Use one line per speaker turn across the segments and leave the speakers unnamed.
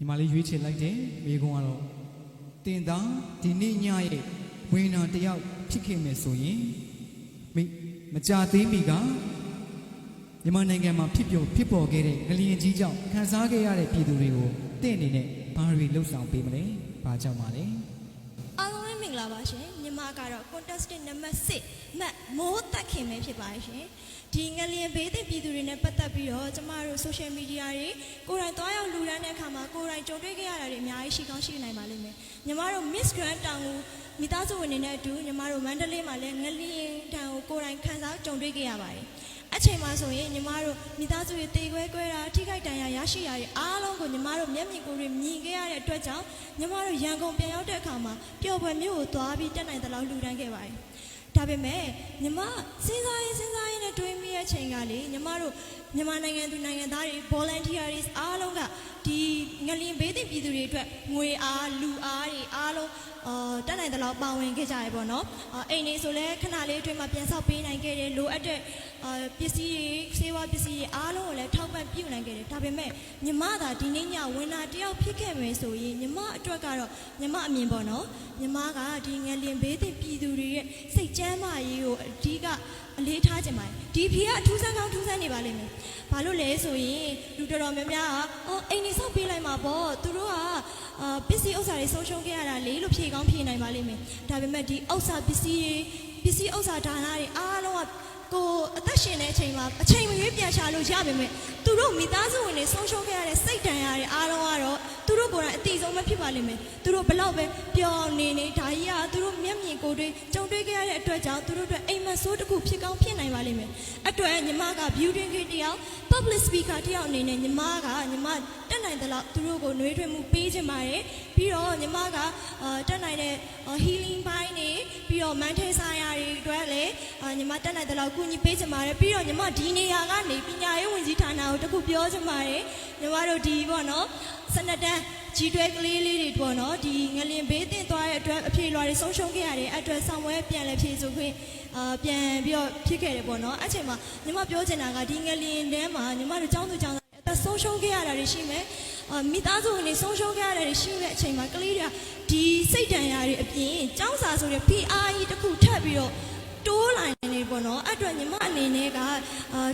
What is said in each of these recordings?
ညီမလေးရွေးချယ်လိုက်တယ်မိကုံကတော့တင်သားဒီနေ့ညရဲ့ဝင်းနာတယောက်ဖြစ်ခဲ့မယ်ဆိုရင်မိမကြသေးမီကမြန်မာနိုင်ငံမှာဖြစ်ပျော်ဖြစ်ပေါ်ခဲ့တဲ့ငလျင်ကြီးကြောင့်ခံစားခဲ့ရတဲ့ပြည်သူတွေကိုတင့်အနေနဲ့ဘာတွေလှုပ်ဆောင်ပေးမလဲဘာကြောင့်ပါလဲ
အားလုံးပဲမင်္ဂလာပါရှင်ညီမကတော့ contestant နံပါတ်6မတ် မိုးတက်ခင်ပဲဖြစ်ပါတယ်ရှင်ဒီငလျင်ဘေးသင့်ပြည်သူတွေနဲ့ပတ်သက်ပြီးတော့ကျမတို့ social media တွေကိုယ်တိုင်တွားရောက်လူတန်းတဲ့အခါမှာကိုယ်တိုင်ကြုံတွေ့ခဲ့ရတာတွေအများကြီးရှိကောင်းရှိနိုင်ပါလိမ့်မယ်ညီမတို့ Miss Grand တောင်ကိုမိသားစုဝင်တွေနဲ့အတူညီမတို့မန္တလေးမှာလည်းငလျင်တောင်ကိုကိုယ်တိုင်ခံစားကြုံတွေ့ခဲ့ရပါတယ်အချိန်မှာဆိုရင်ညီမတို့မိသားစုတွေတေခွဲခွဲတာထိခိုက်ဒဏ်ရာရရှိတာတွေအားလုံးကိုညီမတို့မျက်မြင်ကိုယ်တွေမြင်ခဲ့ရတဲ့အတွက်ကြောင့်ညီမတို့ရန်ကုန်ပြန်ရောက်တဲ့အခါမှာပျော်ပွဲမျိုးကိုသွားပြီးတက်နိုင်သလောက်လှူဒန်းခဲ့ပါတယ်။ ဒါပေမဲ့ညီမစဉ်းစားရင်စဉ်းစားရင်နဲ့တွေးမိတဲ့အချိန်ကလေညီမတို့မြန်မာနိုင်ငံသူနိုင်ငံသားတွေ volunteers အားလုံးကဒီငလျင်ဘေးသင့်ပြည်သူတွေအတွက်ငွေအားလူအားတွေအားလုံးအာတက်နိုင်သလောက်ပါဝင်ခဲ့ကြရပေါ့နော်အာအိမ်နေဆိုလဲခဏလေးအတွင်းမှာပြန်ဆောက်ပေးနိုင်ခဲ့တယ်လိုအပ်တဲ့အာပစ္စည်းတွေဆေးဝါးပစ္စည်းတွေအားလုံးကိုလည်းထောက်ပံ့ပြုနိုင်ခဲ့တယ်ဒါပေမဲ့ညီမသာဒီနေ့ညဝင်လာတယောက်ဖြစ်ခဲ့မယ်ဆိုရင်ညီမအတွက်ကတော့ညီမအမြင်ပေါ့နော်ညီမကဒီငလျင်ဘေးသင့်ပြည်သူတွေ ရဲ့စိတ်ကျမ်းမာရေးကိုအဓိကအလေးထားခြင်းပါတယ်ဒီဖြေကအထူးဆန်းကောင်းထူးဆန်းနေပါလိမ့်မယ်ဘာလို့လဲဆိုရင်လူတော်တော်များများကအော်အိမ်နေဆောက်ပေးလိုက်မှာပေါ့သူတို့ကအာပစ္စည်းဥစ္စာတွေဆုံးရှုံးခဲ့ရတာလေလို့ဖြေကောင်းဖြေနိုင်ပါလိမ့်မယ်ဒါပေမဲ့ဒီဥစ္စာပစ္စည်းတွေပစ္စည်းဥစ္စာဒါနတွေအားလုံးကကိုအသက်ရှင်တဲ့အချိန်မှာအချိန်မရွေးပြန်ရှာလို့ရပါမယ်သူတို့မိသားစုဝင်တွေဆုံးရှုံးခဲ့ရတဲ့စိတ်ဒဏ်ရာတွေအားလုံးကတော့သူတို့ကိုယ်တိုင်အတိဆုံးပဲဖြစ်ပါလိမ့်မယ်သူတို့ဘလောက်ပဲပျော်နေနေဒါကြီးကသူတို့မျ က်မြင်ကိုယ်တွေကြုံတွေ့ခဲ့ရတဲ့အတွက်ကြောင့်သူတို့အတွက်အိမ်မက်ဆိုးတစ်ခုဖြစ်ကောင်းဖြစ်နိုင်ပါလိမ့်မယ်အတွက်ညီမက beauty kit တယောက် public speaker တယောက်အနေနဲ့ညီမကညီမတက်နိုင်သလောက်သူတို့ကိုနှွေးထွေးမှုပေးခြင်းပါတယ်ပြီးတော့ညီမကအာတက်နိုင်တဲ့ healing ဘိုင်းနေပြီးတော့ mental ဆိုင်ရာတွေအတွက်လည်းအာညီမတက်နိုင်သလောက်ကူညီပေးခြင်းပါတယ်ပြီးတော့ညီမဒီနေရာကနေပညာရေးဝန်ကြီးဌာနကိုတခုပြောခြင်းပါတယ်ညီမတို့ဒီပေါ့နော်စနတန်းကြီးတွဲကလေးလေးတွေပေါ့နော်ဒီငလင်ဘေးတင်သွား တဲ့အတွက်အဖြေလွှာတွေဆုံးရှုံးခဲ့ရတဲ့အတွက်ဆောင်ဝဲပြန်လဲဖြေဆိုခွင့်အာပြန်ပြီးတော့ဖြစ်ခဲ့တယ်ပေါ့နော်အဲ့ချိန်မှာညီမပြောချင်တာကဒီငလင်ထဲမှာညီမတို့ចောင်းသူចောင်းသားအသက်ဆုံးရှုံးခဲ့ရတာတွေရှိမယ်အာမိသားစုဝင်တွေဆုံးရှုံးခဲ့ရတာတွေရှိတဲ့အချိန်မှာကလေးတွေကဒီစိတ်ဒဏ်ရာတွေအပြင်ចောင်းစာဆိုတဲ့ PRE တစ်ခုထပ်ပြီးတော့တိုးလာနေပေါ့နော်အဲ့အတွက်ညီမအနေနဲ့ကအာ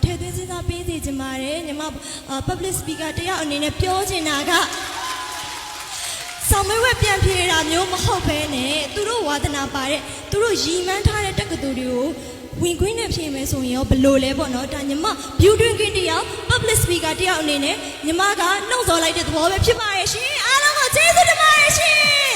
ထဲသွင်းစဉ်းစားပေးစီချင်ပါတယ်ညီမအာ public speaker တယောက်အနေနဲ့ပြောချင်တာက ဆောင်မွေးဝက် ပြန်ဖြေတာမျိုးမဟုတ်ဘဲနဲ့သူတို့ဝါသနာပါတဲ့သူတို့ရည်မှန်းထားတဲ့တက္ကသိုလ်တွေကိုဝင်ခွင့်နဲ့ဖြေမယ်ဆိုရင်ရောဘလို့လဲပေါ့နော်ဒါညီမ view drink တယောက် public speaker တယောက်အနေနဲ့ညီမကနှုတ်ဆော်လိုက်တဲ့သဘောပဲဖြစ်ပါရဲ့ရှင်အားလုံးကိုကျေးဇူးတင်ပါတယ်ရှင်